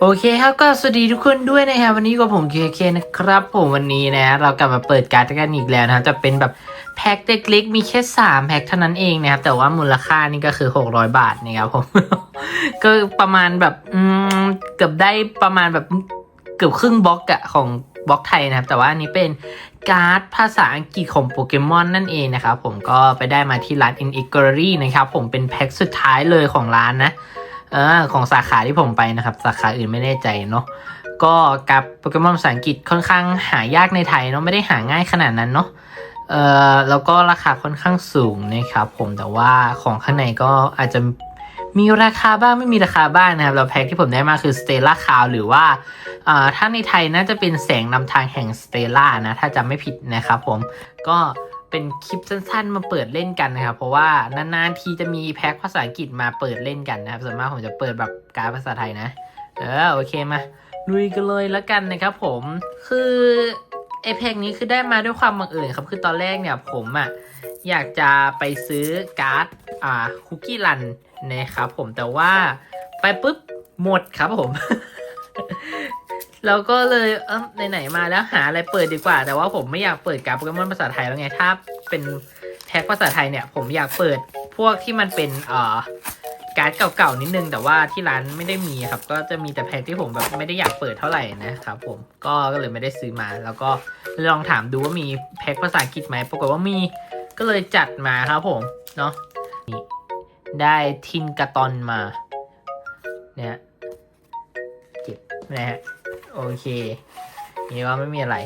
โอเคครับก็สวัสดีทุกคนด้วยนะครับวันนี้ก็ผมเคเคนะครับ ผมวันนี้นะเรากลับมาเปิดการ์ดกันอีกแล้วนะครับจะเป็นแบบแพ็คเล็กๆมีแค่3แพ็คเท่านั้นเองนะครับแต่ว่ามูลค่านี่ก็คือ 600 บาทนะครับผม ก็ประมาณแบบอืมเกือบได้ประมาณแบบเกือบครึ่งบล็อกอะของบล็อกไทยนะครับ แต่ว่าอันนี้เป็นการ์ดภาษาอังกฤษของโปเกมอนนั่นเองนะครับผมก็ไปได้มาที่ร้าน In e g o r y นะครับผมเป็นแพ็คสุดท้ายเลยของร้านนะ เออของสาขาที่ผมไปนะครับ สาขาอื่นไม่แน่ใจเนาะก็กับโปเกมอนภาษาอังกฤษค่อนข้างหายากในไทยเนาะไม่ได้หาง่ายขนาดนั้นเนาะเออแล้วก็ราคาค่อนข้างสูงนะครับผมแต่ว่าของข้างในก็อาจจะมีราคาบ้างไม่มีราคาบ้างนะครับแล้วแพ็คที่ผมได้มาคือ Stella c o w หรือว่าอ่าถ้าในไทยน่าจะเป็นแสงนำทางแห่ง Stella นะ ถ้าจำไม่ผิดนะครับผมก็ เป็นคลิปสั้นๆ มาเปิดเล่นกันนะครับ เพราะว่านานๆทีจะมีแพ็คภาษาอังกฤษมาเปิดเล่นกันนะครับส่วนมากผมจะเปิดแบบการดภาษาไทยนะ เออโอเคมาลุยกันเลยแล้วกันนะครับผมคือไอแพ็คนี้คือได้มาด้วยความบังเอิญครับคือตอนแรกเนี่ยผมอะ่ะอยากจะไปซื้อการ์ดอ่าคุกกี้รันนะครับผมแต่ว่าไปปุ๊บหมดครับผม แล้วก็เลยเออไหนๆมาแล้วหาอะไรเปิดดีกว่า แต่ว่าผมไม่อยากเปิดการ์ดโปเกมอนภาษาไทยแล้วไง ถ้าเป็นแพ็คภาษาไทยเนี่ย ผมอยากเปิดพวกที่มันเป็นเอ่อการ์ดเก่าๆนิดนึง แต่ว่าที่ร้านไม่ได้มีครับ ก็จะมีแต่แพ็คที่ผมแบบไม่ได้อยากเปิดเท่าไหร่นะครับผมก็ก็เลยไม่ได้ซื้อมา แล้วก็ลองถามดูว่ามีแพ็คภาษาอังกฤษไหมปรากฏว่ามีก็เลยจัดมาครับผมเนาะนี่ได้ทินกาตอนมาเนี่ยเก็บนะฮะ โอเคนี่ว่าไม่มีอะไร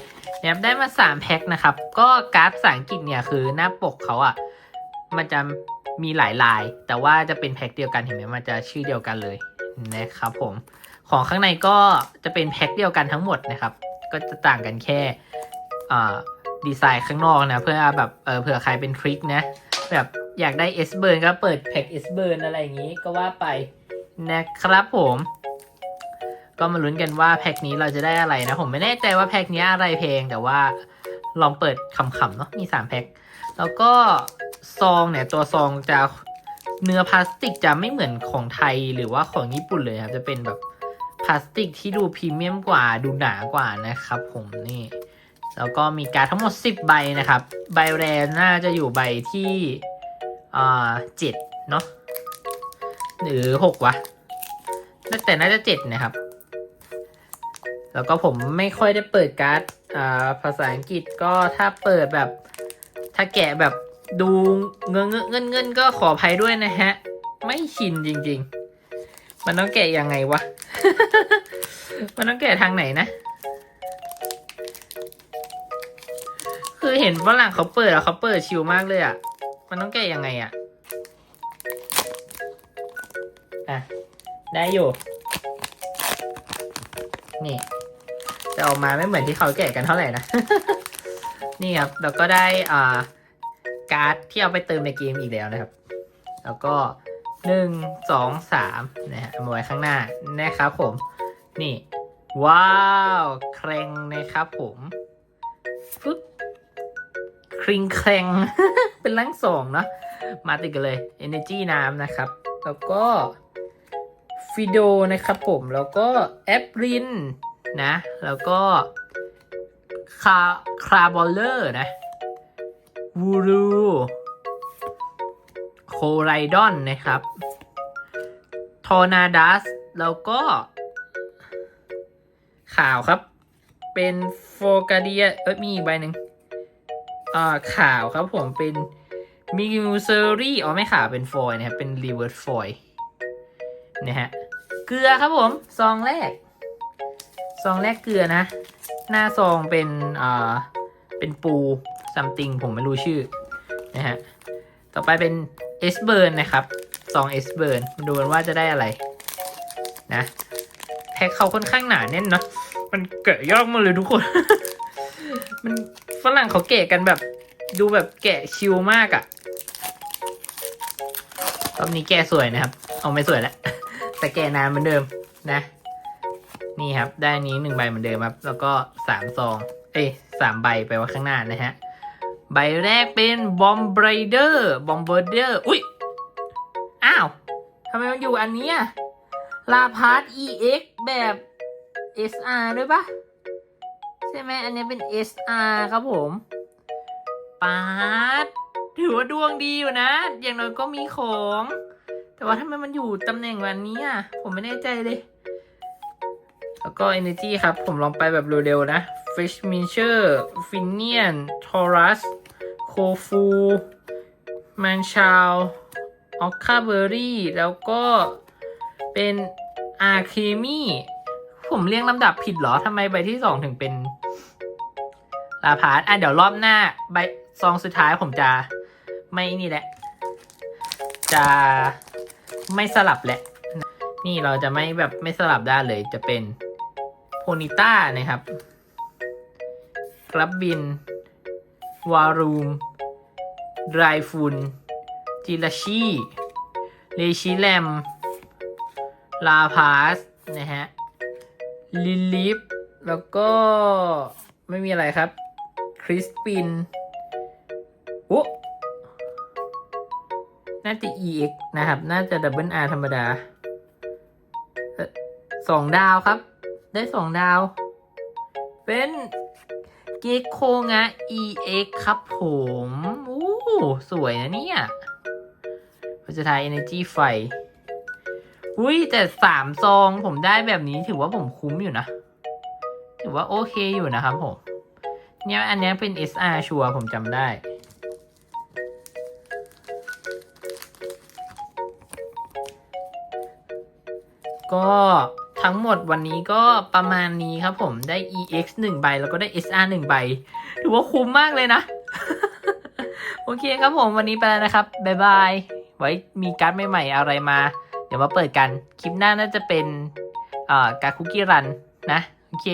เนี่ยได้มาสามแพ็คนะครับ ก็การ์ดภาษาอังกฤษเนี่ยคือหน้าปกเขาอะ่ะ มันจะมีหลายลาย แต่ว่าจะเป็นแพ็คเดียวกันเห็นไหมมันจะชื่อเดียวกันเลยนะครับผมของข้างในก็จะเป็นแพ็คเดียวกันทั้งหมดนะครับ ก็จะต่างกันแค่ดีไซน์ข้างนอกนะเพื่อแบบเเผื่อใครเป็นทริคนะแบบอยากได้ S burn ก็เปิดแพ็ค S burn อะไรอย่างนี้ก็ว่าไปนะครับผม ก็มาลุ้นกันว่าแพ็คนี้เราจะได้อะไรนะ ผมไม่แน่ใจว่าแพ็คนี้อะไรเพลงแต่ว่าลองเปิดขำๆเนาะมี 3 แพ็คแล้วก็ซองเนี่ยตัวซองจะเนื้อพลาสติกจะไม่เหมือนของไทยหรือว่าของญี่ปุ่นเลยครับจะเป็นแบบพลาสติกที่ดูพรีเมียมกว่าดูหนากว่านะครับผมนี่ แล้วก็มีการทั้งหมด 10 ใบนะครับ ใบแรกน่าจะอยู่ใบที่อ่าเจ็ดเนาะหรือหกวะแต่น่าจะเจ็ดนะครับ แล้วก็ผมไม่ค่อยได้เปิดการ์ดอ่าภาษาอังกฤษก็ถ้าเปิดแบบ ถ้าแกะแบบดูเงินเงินเงินก็ขออภัยด้วยนะฮะ ไม่ชินจริง ๆ มันต้องแกะยังไงวะ มันต้องแกะทางไหนนะ คือเห็นฝรั่งเขาเปิดแล้วเขาเปิดชิลมากเลยอะมันต้องแกะยังไงอะอะ ได้อยู่ นี่ จะออกมาไม่เหมือนที่เขาแกะกันเท่าไหร่นะ นี่ครับแล้วก็ได้อ่าการ์ดที่เอาไปเติมในเกมอีกแล้วนะครับ แล้วก็หนึ่งสองสามนะฮะมาไว้ข้างหน้านะครับผม นี่ ว้าวแครงนะครับผมฟึ๊บคริงแครงเป็นลังสองเนาะมาติดกันเลย Energy น้ำนะครับ แล้วก็ฟิโดนะครับผม แล้วก็แอปริน นะ แล้วก็คาคาบอลเลอร์นะวูรูโคไรดอนนะครับทอร์นาดัสแล้วก็ข่าวครับ เป็นโฟกาเดียเอ้ยมีอีกใบหนึ่งอ่าข่าวครับผมเป็นมิวเซอรี่อ๋อไม่ข่าวเป็นฟอยนะครับ เป็นรีเวิร์สฟอยนะฮะ เกลือครับผม ซองแรก ซองแรกเกลือนะ หน้าซองเป็นอ่าเป็นปูซัมติงผมไม่รู้ชื่อนะฮะ ต่อไปเป็นเอสเบิร์นนะครับซองเอสเบิร์นมาดูกันว่าจะได้อะไรนะแพ็คเขาค่อนข้างหนาแน่นเนาะมันเกะยากมาเลยทุกคน มันฝรั่งเขาเกะกันแบบ ดูแบบแกะชิลมากอะ่ะรอบนี้แกะสวยนะครับ เอาไม่สวยแล้วแต่แกะนานเหมือนเดิมนะ นี่ครับ ได้นี้หนึ่งใบเหมือนเดิมครับ แล้วก็สามซอง เอ้ยสามใบไปไว้ข้างหน้านะฮะ ใบแรกเป็นบอมเบรเดอร์บอมเบรเดอร์อุ้ย อ้าวทำไมมันอยู่อันนี้ยลาพาร์ EX แบบ SR ด้วยปะใช่ไหมอันนี้เป็น SR ครับผมปาร์ตถือว่าดวงดีอยู่นะ อย่างน้อยก็มีของ แต่ว่าทำไมมันอยู่ตำแหน่งแบบนี้อะ ผมไม่แน่ใจเลย แล้วก็ Energy ครับ ผมลองไปแบบเร็วๆนะ Fish m i n c h e r f i n i a n Taurus Kofu m a n c h a l o c a b e r r y แล้วก็เป็น a r c h e m y ผมเรียงลำดับผิดเหรอทำไมใบที่สองถึงเป็นลาพาร์ตอะเดี๋ยวรอบหน้าใบซองสุดท้ายผมจะไม่นี่แหละ จะไม่สลับแหละ นี่เราจะไม่แบบไม่สลับด้านเลยจะเป็น โพนิต้านะครับกรับบิน วารูมไรฟุนจิลาชีเลชิแลม ลาพาส นะฮะ ลิลิฟ แล้วก็ไม่มีอะไรครับ คริสปินโอ้น่าจะ EX นะครับ น่าจะ Double R ธรรมดา สองดาวครับ ได้สองดาว เป็นเกโคงะ EX ครับผมอู้สวยนะเนี่ยพัชทาย Energy ไฟ อุ้ยแต่สามซองผมได้แบบนี้ถือว่าผมคุ้มอยู่นะ ถือว่าโอเคอยู่นะครับผม เนี่ยอันนี้เป็น SR ชัวร์ผมจำได้ก็ ทั้งหมดวันนี้ก็ประมาณนี้ครับผมได้ EX 1 ใบ แล้วก็ได้ SR 1 ใบ ถือว่าคุ้มมากเลยนะ โอเคครับผมวันนี้ไปแล้วนะครับ บ๊ายบาย ไว้มีการ์ดใหม่ๆอะไรมา เดี๋ยวมาเปิดกัน คลิปหน้าน่าจะเป็นการคุกกี้รันนะ โอเค